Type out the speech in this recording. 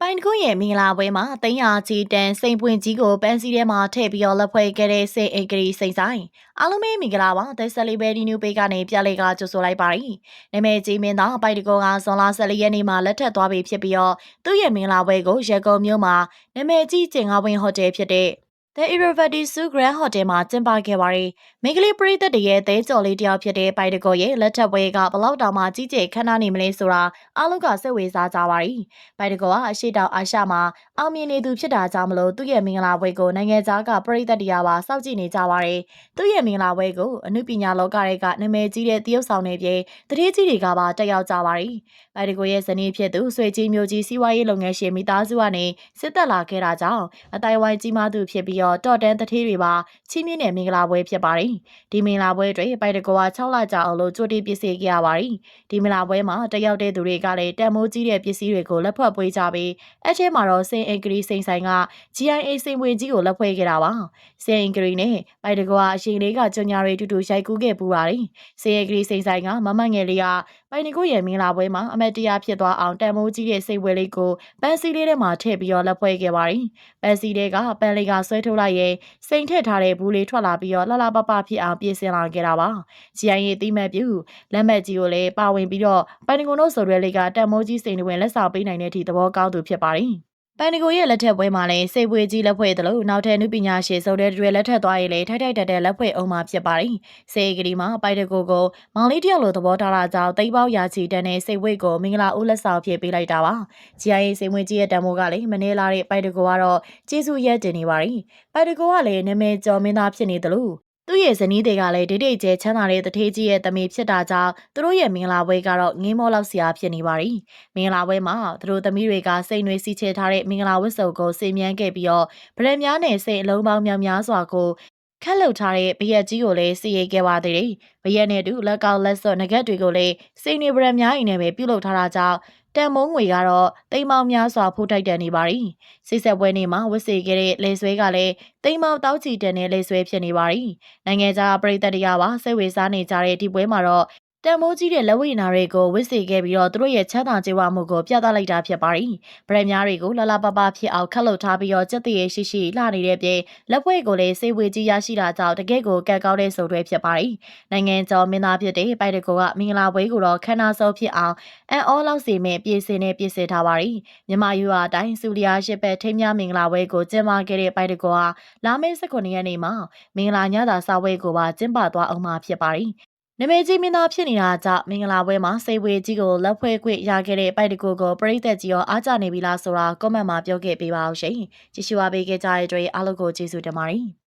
ပိုင်တကွန်းရဲ့မင်္ဂလာပွဲမှာတင်းရာချီတန်စိန်ပွင့်ကြီးကိုပန်းစည်းထဲမှာထည့်ပြီးတော့လက်ဖွဲ့ခဲ့တဲ့စိန်အင်္ဂရီစိန်ဆိုင်အားလုံးပဲမင်္ဂလာပါသက်ဆက်လေးပဲဒီနူပေကနေပြလေးကကြိုဆိုလိုက်ပါရီနာမည်ကြီးမင်းသားပိုင်တကွန်းကဇွန်လ14ရက်နေ့မှာလက်ထပ်သွားပြီဖြစ်ပြီးတော့သူ့ရဲ့မင်္ဂလာပွဲကိုရက်ကုံမြို့မှာနာမည်ကြီးကျင်ကားဝင်းဟိုတယ်ဖြစ်တဲ့ The Irraverty Su Grand Hotel မှာကျင်းပခဲ့ပါတယ်။မိန်းကလေးပရိသတ်တွေရဲ့သဲကြော်လေးတယောက်ဖြစ်တဲ့ပိုင်တကောရဲ့လက်ထပ်ပွဲကဘလောက်တောင်မှကြီးကျယ်ခမ်းနားနေမလဲဆိုတာအားလုံးကစိတ်ဝင်စားကြပါရီ။ပိုင်တကောကအရှိတောင်အာရှမှာအောင်မြင်နေသူဖြစ်တာကြောင့်မလို့သူ့ရဲ့မင်္ဂလာပွဲကိုနိုင်ငံခြားကပရိသတ်တရားပါစောင့်ကြည့်နေကြပါတယ်။သူ့ရဲ့မင်္ဂလာပွဲကိုအမှုပညာလောကတွေကနာမည်ကြီးတဲ့တရုတ်ဆောင်တွေပြေတတိကြီးတွေကပါတက်ရောက်ကြပါရီ။ပိုင်တကောရဲ့ဇနီးဖြစ်သူဆွေကြီးမျိုးကြီးစီးပွားရေးလုပ်ငန်းရှင်မိသားစုကနေစစ်သက်လာခဲ့တာကြောင့်အတိုင်းဝိုင်းကြီးမားသူဖြစ်ပြီးတော့တော့တန်းတထေးတွေပါချီးမြှင့်တဲ့မင်္ဂလာပွဲဖြစ်ပါတယ်။ဒီမင်္ဂလာပွဲတွေပိုင်တကောက6လကြာအောင်လို့ကြိုတင်ပြင်ဆင်ခဲ့ရပါတယ်။ဒီမင်္ဂလာပွဲမှာတက်ရောက်တဲ့သူတွေကလည်းတန်မိုးကြီးတဲ့ပစ္စည်းတွေကိုလက်ဖွဲ့ပွေးကြပြီးအထဲမှာတော့စင်အင်္ဂရီစိန်ဆိုင်က GIA စိန်ဝင်ကြီးကိုလက်ဖွဲ့ခဲ့တာပါ။စင်အင်္ဂရီနဲ့ပိုင်တကောကအရှင်လေးကကြညာတွေတူတူရိုက်ကူးခဲ့ပူပါတယ်။စင်အင်္ဂရီစိန်ဆိုင်ကမမငယ်လေးကပိုင်တကောရဲ့မင်္ဂလာပွဲမှာအမတ်တရားဖြစ်သွားအောင်တန်မိုးကြီးတဲ့စိတ်ဝဲလေးကိုပန်းစည်းလေးထဲမှာထည့်ပြီးတော့လက်ဖွဲ့ခဲ့ပါတယ်။ပန်းစည်းလေးကပန်းလေးကဆွဲထုတ်လိုက်ရင်စိန်ထည့်ထားတဲ့ဘူးလေးထွက်လာပြီးတော့လှလှပပဖြစ်အောင်ပြင်ဆင်လာခဲ့တာပါ။ GIA တိမတ်ပြူလက်မှတ်ကြီးကိုလည်းပါဝင်ပြီးတော့ပိုင်တကွန်တို့ဆိုရဲလေးကတန်မိုးကြီးစိန်တွေဝင်လက်ဆောင်ပေးနိုင်တဲ့အထိသဘောကောင်းသူဖြစ်ပါတယ်။ ပန်နီကိုရဲ့လက်ထက်ပွဲမှာလည်းစိတ်ပွေကြီးလက်ဖွဲ့သလိုနောက်ထပ်နုပညာရှင်စုံတဲ့တွေလက်ထက်သွားရင်လည်းထိုက်ထိုက်တက်တက်လက်ဖွဲ့အောင်မှာဖြစ်ပါတယ်။စေကလေးမှာပိုက်တကိုကိုမောင်လေးတယောက်လိုသဘောထားတာကြောင့်တိတ်ပေါက်ရာချီတန်းတဲ့စိတ်ဝိတ်ကိုမင်္ဂလာဦးလက်ဆောင်ဖြစ်ပေးလိုက်တာပါ။ GIA စိတ်ဝင်ကြီးရဲ့တံမိုးကလည်းမနေလာတဲ့ပိုက်တကိုကတော့ကျေးဇူးရက်တင်နေပါတယ်။ပိုက်တကိုကလည်းနာမည်ကျော်မင်းသားဖြစ်နေသလို သူ့ရဲ့ဇနီးတွေကလည်းဒိတ်ဒိတ်ကျဲချမ်းသာတဲ့တထေးကြီးရဲ့တမီဖြစ်တာကြောင့်သူတို့ရဲ့မင်္ဂလာပွဲကတော့ငင်းမောလောက်စရာဖြစ်နေပါပြီ။မင်္ဂလာပွဲမှာသူတို့သမီးတွေကစိတ်နှွေးစီချဲထားတဲ့မင်္ဂလာဝတ်စုံကိုစေမြန်းခဲ့ပြီးတော့ဗရန်များနဲ့စိတ်အလုံးပေါင်းများများစွာကိုခက်လှုပ်ထားတဲ့ဘရက်ကြီးကိုလည်းစီရိတ်ခဲ့ပါသေးတယ်။ဘရက်နဲ့တူလက်ကောက်လက်စွပ်ငကက်တွေကိုလည်းစိတ်နေဗရန်များအိမ်နဲ့ပဲပြုတ်လုထားတာကြောင့် တန်မုံငွေကတော့တိမ်မောင်များစွာဖိုးတိုက်တန်နေပါရီစိတ်ဆက်ပွဲနေ့မှာဝစ်စေခဲ့တဲ့လေဆွဲကလည်းတိမ်မောင်တောက်ချီတန်တဲ့လေဆွဲဖြစ်နေပါရီနိုင်ငံခြားပြည်သက်တရားပါစိတ်ဝေစားနေကြတဲ့ဒီပွဲမှာတော့ တန်မိုးကြီးတဲ့လက်ဝိနာတွေကိုဝစ်စေခဲ့ပြီးတော့သူတို့ရဲ့ချမ်းသာကြွယ်ဝမှုကိုပြသလိုက်တာဖြစ်ပါရီဗရန်များတွေကိုလလပပဖြစ်အောင်ခတ်လုပ်ထားပြီးတော့စက်တရေရှိရှိလှနေတဲ့ပြင်လက်ဖွဲ့ကိုလည်းစေဝေကြီးရရှိတာကြောင့်တကယ့်ကိုကက်ကောက်တဲ့ဆိုတွဲဖြစ်ပါရီနိုင်ငံကျော်မင်းသားဖြစ်တဲ့ပိုက်တကိုကမင်္ဂလာပွဲကိုတော့ခမ်းနားစောဖြစ်အောင်အန်အောလောက်စီမဲ့ပြည်စင်နဲ့ပြည်စင်ထားပါရီမြန်မာယူအတိုင်းစူလီယာရှစ်ဘက်ထိမ်းမြမင်္ဂလာပွဲကိုကျင်းပခဲ့တဲ့ပိုက်တကိုဟာလာမယ့်19ရက်နေ့မှာမင်္ဂလာညသာစာပွဲကိုပါကျင်းပသွားအောင်မှာဖြစ်ပါရီ နမေကြီးမင်းသားဖြစ်နေတာကြောင့်မင်္ဂလာပွဲမှာစိတ်ဝေကြီးကိုလက်ဖွဲ့ခွင့်ရခဲ့တဲ့ပိုက်တကူကိုပရိသတ်ကြီးရောအားကြနေပြီလားဆိုတာကွန်မန့်မှာပြောခဲ့ပေးပါအောင်ရှင်။ကြည့်ရှုအားပေးခဲ့ကြတဲ့အတွက်အားလုံးကိုကျေးဇူးတင်ပါတယ်။